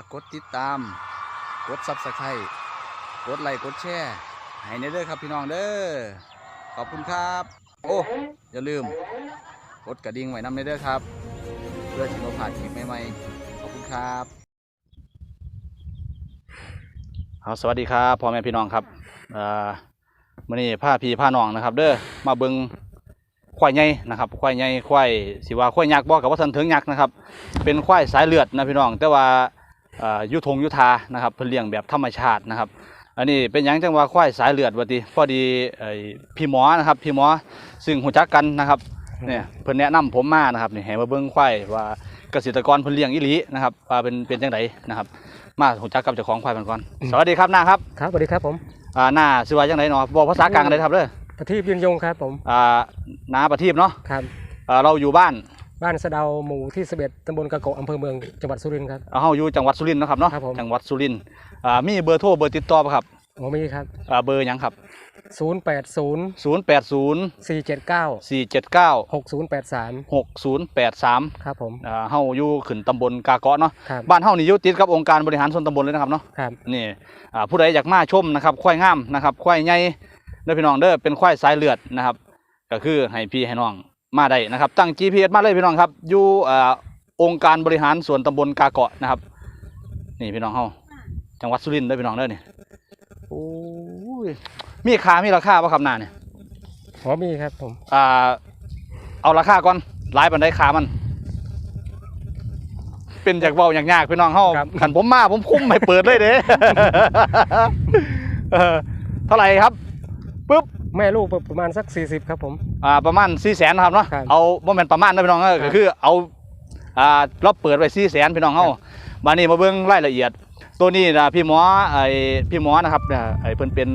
ากกดติดตาม กดซับสไครต์กดไลค์กดแชร์ให้เด้อครับพี่น้องเด้อขอบคุณครับ โอ้อย่าลืม กดกระดิ่งไว้นำเด้อครับ เพื่อที่เราผ่านคลิปใหม่ๆขอบคุณครับเอาสวัสดีครับพ่อแม่พี่น้องครับเอ่อมื่อนี้ผ้าพีผ้าน้องนะครับ เด้อมาเบิงควายใหญ่นะครับควายใหญ่ควายสิว่าควายยักษ์บ่กับว่าทันถึงยักษ์นะครับ เป็นควายสายเลือดนะพี่น้อง แต่ว่า ยุทงอยุทานะครับเพิ่นเลี้ยงแบบธรรมชาตินะครับ อันนี้เป็นหยังจังว่าควายสายเลือดว่าติพอดีไอ้พี่หมอนะครับพี่หมอซึ่งหูจักกันนะครับเนี่ยเพิ่นแนะนำผมมานะครับนี่ให้มาเบิ่งควายว่าเกษตรกรเพิ่นเลี้ยงอีหลีนะครับว่าเป็นเป็นจังไดนะครับ มาหูจักกับเจ้าของควายเพิ่นก่อนสวัสดีครับน้าครับครับสวัสดีครับผมอ่าหน้าชื่อว่าจังไดเนาะบอกภาษากลางได้ครับเด้อประทีปยืนยงครับผมอ่าน้าประทีปเนาะครับอ่าเราอยู่บ้าน บ้านสะเดาหมู่ที่ 11ตำบลกระโกะอำเภอเมืองจังหวัดสุรินทร์ครับเฮาอยู่จังหวัดสุรินทร์เนาะครับเนาะครับผม จังหวัดสุรินทร์อ่ามีเบอร์โทรเบอร์ติดต่อป่ะครับโอ้มีครับ อ่าเบอร์หยังครับ 080 080 479 479 6083 6083ครับผม อ่าเฮาอยู่ขึ้นตำบลกาเกาะเนาะครับ บ้านเฮานี่อยู่ติดกับองค์การบริหารส่วนตำบลเลยนะครับเนาะ ครับ นี่อ่าผู้ใดอยากมาชมนะครับควายงามนะครับควายใหญ่เด้อพี่น้องเด้อเป็นควายสายเลือดนะครับ ก็คือให้พี่ให้น้อง มาได้นะครับ ตั้ง GPS มาเลยพี่น้องครับ อยู่อ่าองค์การบริหารส่วนตำบลกาเกาะนะครับ นี่พี่น้องเฮาจังหวัดสุรินทร์เด้อพี่น้องเด้อนี่โอ้ยมีค่ามีราคาป่ะครับหน้าเนี่ยอ๋อมีครับผมอ่าเอาราคาก่อนหลายปันได้ขามัน เป็นจากเบาอย่างยากพี่น้องเฮาขันผมมาผมคุ้มไม่เปิดเลยเด้เออเท่าไหร่ครับปุ๊บแม่ลูกประมาณสัก40ครับผม อ่าประมาณ4แสนครับเนาะครับเอาบ่แม่นประมาณนะพี่น้องเออครัก็บคือเอาอ่าเราเปิดไว้4แสนพี่น้องเฮาครับมานี่มาเบิ่งรายละเอียด ตัวนี้นะพี่หมอไอ้พี่หมอนะครับเนี่ยไอ้เพิ่นเป็น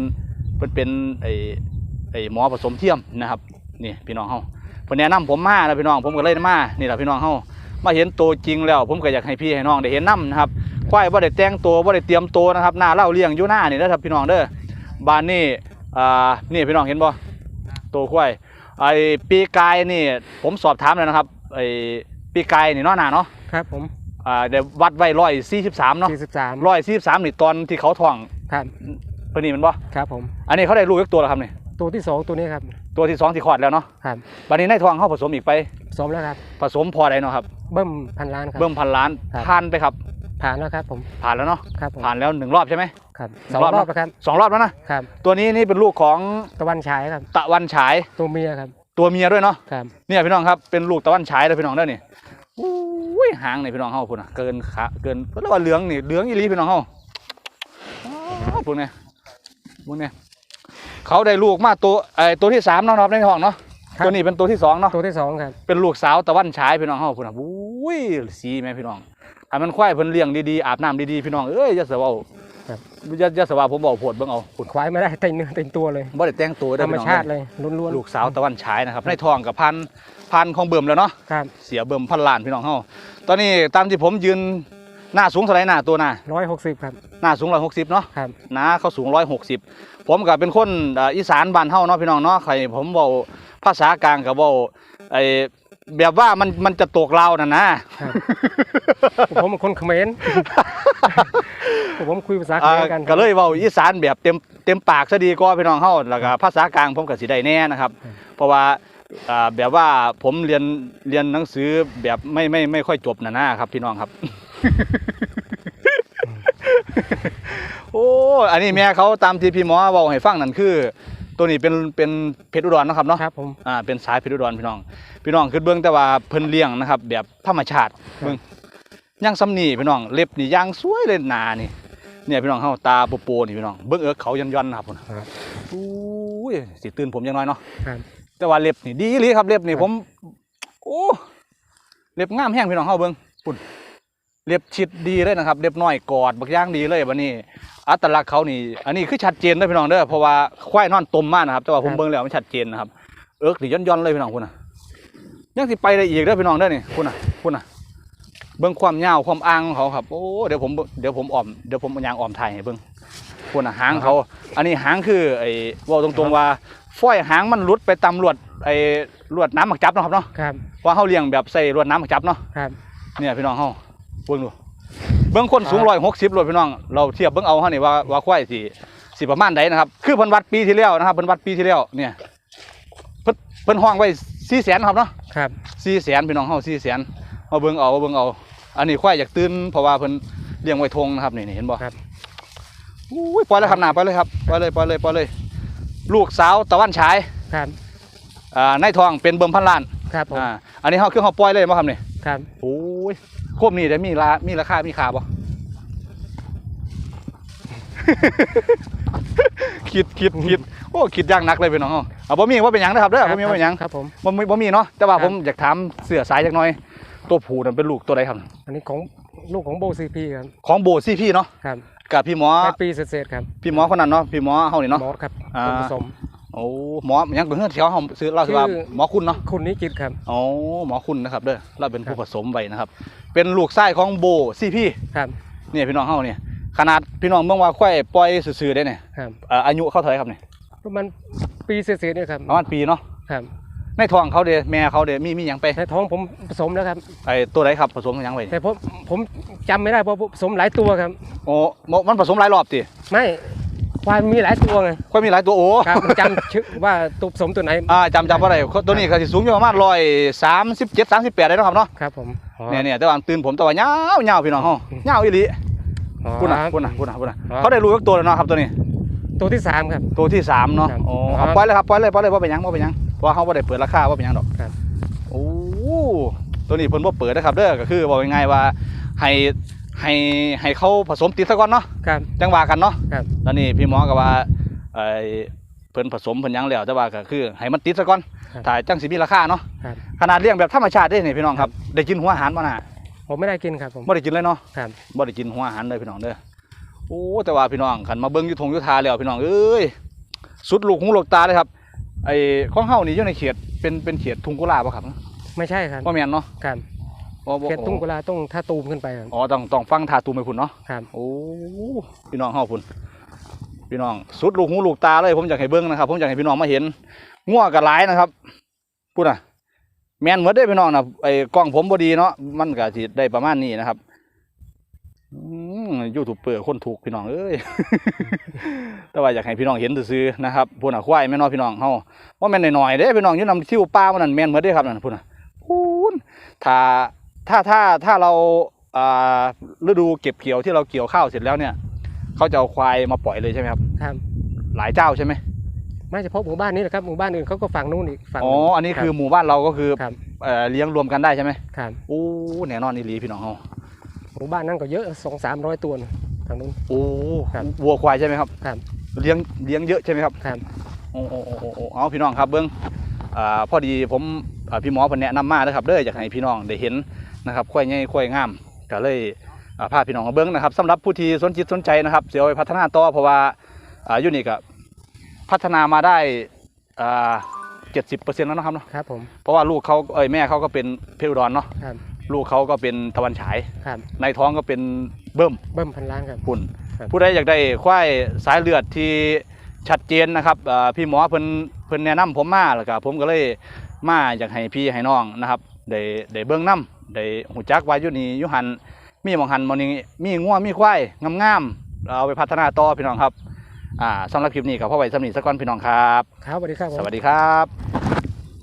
เพิ่นเป็นไอ้ไอ้หมอผสมเทียมนะครับนี่พี่น้องเฮาเพิ่นแนะนำผมมานะพี่น้องผมก็เลยมานี่แหละพี่น้องเฮามาเห็นตัวจริงแล้ว ผมก็อยากให้พี่ให้น้องได้เห็นนํนะครับควายบ่ได้แต่งตัวบ่ได้เตรียมตัวนะครับหน้าเล่าเลี้ยงอยู่หน้านี่นะครับพี่น้องเด้อบ้านนี่อ่านี่พี่น้องเห็นบ่ตัวควาย ไอ้ปีกายนี่ ผมสอบถามแล้วนะครับไอ้ปีกายนี่เนาะหน้าเนาะครับผมอ่าเดี๋ยววัดไว้ร้อยสี่สิบสามเนาะ43ร้อยสี่สิบสามนี่ตอนที่เขาท้องครับเพิ่นนี่แมันบ่ครับผม อันนี้เขาได้ลูกอีกตัวแล้วครับนี่ตัวที่สองตัวนี้ครับตัวที่สองที่คลอดแล้วเนาะครับบัดนี้ในท้องเขาผสมอีกไป สมแล้วครับผสมพอได้เนาะครับเบิ้มพันล้านครับเบิ่มพันล้านครับผ่านไปครับ ผ่านแล้วครับผมผ่านแล้วเนาะครับผมผ่านแล้วหนึ่งรอบใช่ไหมครับหนึ่สองงรอบรอบนะแล้วครับสองรอบแล้วนะครับ ตัวนี้นี่เป็นลูกของตะวันฉายครับ ตะวันฉายตัวเมียครับ ตัวเมียด้วยเนาะครับเนี่ยพี่น้องครับเป็นลูกตะวันฉายเลยพี่น้องเด้อนี่อุ้ยหางนี่พี่น้องเฮาพุ่นน่ะเกินขาเกินเรียกว่าเหลืองนี่เหลืองอีหลีพี่น้องเฮาอ้าวพวกเนี้ยพวกเนี้ยเขาได้ลูกมาตัวไอ้ตัวที่สามเนาะครับในท้องเนาะครับตัวนี้เป็นตัวที่สองเนาะตัวที่สองครับเป็นลูกสาวตะวันฉายพี่น้องเฮาพุ่นน่ะอุ้ยสีแม่พี่น้อง ถ้ามันควายเพิ่นเลี้ยงดีๆอาบน้ำดีๆพี่น้องเอ้ยอย่าเสว่าครับอย่าอย่าเสว่าผมบอกโพดเบิ่งเอาพุ่นควายไม่ได้เต็มเนื้อเต็มตัวเลย บ่ได้แต่งตัวธเด้รอรมพี่น้องชาติเลยล้วนลูกสาวตะวันฉายนะครับในท้องกับพันพันของเบิ่มแล้วเนาะๆครับเสียเบิ่มพันล้านพี่น้องเฮาตอนนี้ตามที่ผมยืนหน้าสูงเท่าไหร่หน้าตัวหน้าร้อยหกสิบครับหน้าสูง160เนาะ ครับหน้าเขาสูง 160 ผมก็เป็นคนเอ่ออีสานบ้านเฮาเนาะพี่น้องเนาะใครผมเว้าภาษากลางก็เว้าไอ้ แบบว่ามันมันจะตกลาวนั่นนะครับผมเป็นคนเขมร ผมคุยภาษาเขอ่ามรกัน ก็เลยเว้าอีสานแบบเต็มเต็มปากซะดีกว่าพี่น้องเฮาแล้วก็ภาษากลางผมก็สิได้แน่นะครับ เพราะว่าอ่าแบบว่าผมเรียนเรียนหนังสือแบบไม่ไม่ไม่ค่อยจบนะนะครับ พี่น้องครับ โอ้ อันนี้แม่เขาตามที่พี่หมอบอกให้ฟังนั่นคือ ตัวนี้เป็นเป็นเพชรอุดรเนาะครับเนาะครับผมอ่าเป็นสายเพชรอุดรพี่น้อง พี่น้องคือเบื้องแต่ว่าเพิ่นเลี้ยงนะครับ แบบธรรมชาติเบิ่งย่างซ้ำนี่พี่น้องเล็บนี่ย่างสวยเลยหนานี่เนี่ยพี่น้องเฮาตาโปๆนี่พี่น้องเบิ่งเอิกเขาย้อนๆนะครับพุ่นครับอุ้ยสิตื่นผมยังน้อยเนาะครับแต่ว่าเล็บนี่ดีอีหลีครับเล็บนี่ครับผมโอ้เล็บงามแห้งพี่น้องเฮาเบิ่งปุ่น เล็บชิดดีเลยนะครับเล็บน้อยกอดบักอย่างดีเลยบัดนี้ อัตลักษณ์เขานี่ อันนี้คือชัดเจนเด้อพี่น้องเด้อเพราะว่าควายนอนตมมากนะครับ แต่ว่าผมเบิ่งแล้วมันชัดเจนนะครับ เอิกนี่ย้อนๆเลยพี่น้องคุณน่ะยังสิไปได้อีกเด้อพี่น้องเด้อนี่คุณน่ะคุณน่ะเบิ่งความยาวความอ้างของเขาครับโอ้เดี๋ยวผมเดี๋ยวผมอ้อมเดี๋ยวผมเอายางอ้อมถ่ายให้เบิ่งคุณน่ะหางเขา อันนี้หางคือไอ้เว่าตรงๆว่าฝ้อยหางมันหลุดไปตามลวดไอ้ลวดน้ำหมักจับเนาะครับเนาะครับว่าเขาเลี้ยงแบบใส่ลวดน้ำหมักจับเนาะครับเนี่ยพี่น้องเขา เบิ่งดูเบิ่งคนสูงร้อยหกสิบเลยพี่น้อง เราเทียบเบิ่งเอาเฮานี่ว่าว่าควายสิสิประมาณใดนะครับ คือเพิ่นวัดปีที่แล้วนะครับเพิ่นวัดปีที่แล้วเนี่ยเพิ่นเพิ่นห้องไว้400,000ครับเนาะครับ400,000พี่น้องเฮา400,000เอาเบิ่งเอาเอาเบิ่งเอา อันนี้ควายอยากตื่นเพราะว่าเพิ่นเลี้ยงไว้ทงนะครับนี่นี่เห็นบ่ครับอุ้ยปล่อยเลยครับหน้าปล่อยเลยครับปล่อยเลยปล่อยเลยปล่อยเลย ลูกสาวตะวันฉายครับอ่าในทองเป็นเบิ่มพันล้านครับผมอ่าอันนี้เฮาคือเฮาปล่อยเลยบ่ครับนี่ครับโอ้ย ควบนี่ได้มีรามีราคา มีค่าบ่ คิดคิดคิดโอ้คิดอย่างหนักเลยพี่น้องเฮาเอาบ่มีว่าเป็นหยังนะครับเด้อบ่มีว่าเป็นหยังครับผม บ่มีบ่มีเนาะแต่ว่าครับ ผมอยากถามเสือสายจักหน่อย ตัวผู้นั่นเป็นลูกตัวใดครับ อันนี้ของลูกของโบซีพีครับของโบซี่พี่เนาะครับกับพี่หมอแปดปีเศษๆครับพี่หมอคนนั้นเนาะพี่หมอเฮานี่เนาะหมอครับอ่าคนผสม โอ้หมอหยังเป็นเฮือนแถวเฮาซื้อเราสิว่าชื่อหมอคุณเนาะคุณนิจิตครับอ๋อหมอคุณนะครับเด้อเราเป็นผู้ครับผสมไว้นะครับ เป็นลูกไส้ของโบซี่พี่ครับเนี่ยพี่น้องเฮาเนี่ยขนาดพี่น้องเมืองว่าควายปล่อยซื่อๆได้เนี่ยครับเอ่ออายุเขาเท่าไหร่ครับเนี่ยประมาณปีเศษๆเนี่ยครับประมาณปีเนาะครับในท้องเขาเด้แม่เขาเด้มีมีหยังไปในท้องผมผสมแล้วครับไอ้ตัวไหนครับผสมหยังไว้แต่ผมผมจำไม่ได้เพราะผสมหลายตัวครับโอ้มมันผสมหลายรอบติไม่ ควายมีหลายตัวไงควายมีหลายตัวโอ้ครับผมจำชื่อว่าตัวผสมตัวไหนอ่าจำจำบ่ได้ตัวนี้ก็สิสูงอยู่ประมาณ137 38ได้เนาะครับเนาะครับผมอ๋อ เนี่ยเนี่ยแต่ว่าตื่นผมแต่ว่ายาวยาวพี่น้องเฮายาวอีหลีอ๋อพุ่นน่ะพุ่นน่ะพุ่นน่ะพุ่นน่ะครับเขาได้รู้ทุกตัวแล้วเนาะครับตัวนี้ ตัวที่สามครับ ตัวที่สามเนาะครับโอ้ครัเอาบปล่อยเลยครับปล่อยเลยปล่อยเลยว่าเป็นหยังว่าเป็นหยังเพราะว่าเขาบ่ได้เปิดราคาว่าเป็นหยังดอกครับ โอ้ตัวนี้เพิ่นบ่เปิดนะครับเด้อก็คือบอกง่ายๆว่าให้ ให้ให้เขาผสมติดซะก่อนเนาะครับ จังว่ากันเนาะครับตอนนี้พี่หมอก็ว่าไอ้เพิ่นผสมเพิ่นหยังแล้วแต่ว่าก็คือให้มันติดซะก่อนครับถ้าจังสิมีราคาเนาะครับ ขนาดเลี้ยงแบบธรรมชาติเด้นี่พี่น้องครับได้กินหัวอาหารบ่น่ะผมไม่ได้กินครับผมบ่ได้กินเลยเนาะ ครับ บ่ได้กินหัวอาหารเลยพี่น้องเด้อ โอ้แต่ว่าพี่น้องคันมาเบิ่งอยู่ทงอยู่ทาแล้วพี่น้องเอ้ยสุดลูกหูลูกตาเลยครับไอ้ของเฮานี่อยู่ในเขตเป็นเป็นเขตทุ่งกุหลาบบ่ครับไม่ใช่ครับบ่แม่นเนาะครับ บ่บ่เขตตุ้งกุลาต้องท่าตูมขึ้นไปครับอ๋อต้องต้องฟังทาตูมไปพุ่นเนาะครับโอ้พี่น้องเฮาพุ่นพี่น้องสุดลูกหูลูกตาเลยผมอยากให้เบิ่งนะครับผมอยากให้พี่น้องมาเห็นงัวก็หลายนะครับพูดน่ะแม่นหมดเด้อพี่น้องนะไอ้กล้องผมบ่ดีเนาะมันก็สิได้ประมาณนี้นะครับอืมยูทูบเบอร์คนถูกพี่น้องเอ้ย แต่ว่าอยากให้พี่น้องเห็นซื่อๆนะครับพูดน่ะควายแม่นเนาะพี่น้องเฮาว่าแม่นน้อยๆเด้พี่น้องอยู่นำคิวป้ามันนั่นแม่นหมดเด้ครับนั่นพูดน่ะพูนถ้า ถ้าถ้าถ้าเราอ่าฤดูเก็บเกี่ยวที่เราเกี่ยวข้าวเสร็จแล้วเนี่ยเขาจะเอาควายมาปล่อยเลยใช่ไหมครับครับหลายเจ้าใช่ไหมไม่เฉพาะหมู่บ้านนี้นะครับหมู่บ้านอื่นเขาก็ฝั่งนู้นอีกฝั่งอ๋ออันนี้คือหมู่บ้านเราก็คือครับเอ่อเลี้ยงรวมกันได้ใช่ไหมครับโอ้แน่นอนนี่ลีพี่น้องเฮาหมู่บ้านนั่นก็เยอะสองสามร้อยตัวนะทางนู้นโอ้ครับวัวควายใช่ไหมครับครับเลี้ยงเลี้ยงเยอะใช่ไหมครับครับโอ้โอ้โอ้โอ้โอ้เอาพี่น้องครับเบิ้งอ่าพอดีผมอ่าพี่หมอเพิ่นแนะนำมานะครับเด้ออยากให้พี่น้องได้เห็น นะครับควายใหญ่ควายงามก็เลยอ่าพาพี่น้องมาเบิ้งนะครับสำหรับผู้ที่สนจิตสนใจนะครับเสียเอาไปพัฒนาต่อเพราะว่าอ่าอยู่นี่ก็พัฒนามาได้อ่าเจ็ดสิบเปอร์เซ็นต์แล้วนะครับเนาะครับผมเพราะว่าลูกเขาเอ้ยแม่เขาก็เป็นเพลอุดรเนาะครับลูกเขาก็เป็นตะวันฉายครับในท้องก็เป็นเบิ้มเบิ้มพันล้านครับปุ่นครับผู้ใดอยากได้ควายสายเลือดที่ชัดเจนนะครับเอ่อพี่หมอเพิ่นเพิ่นแนะนำผมมาแล้วก็ผมก็เลยมาอยากให้พี่ให้น้องนะครับได้ได้เบิ่งนํ ได้หูจักว่าอยู่นี่อยู่หันมีหมองหันหมองนี้มีงัวมีควายงามๆเอาไปพัฒนาต่อพี่น้องครับอ่าสำหรับคลิปนี้ก็พอไว้สำนีสักก่อนพี่น้องครับ ครับสวัสดีครับผม สวัสดีครับ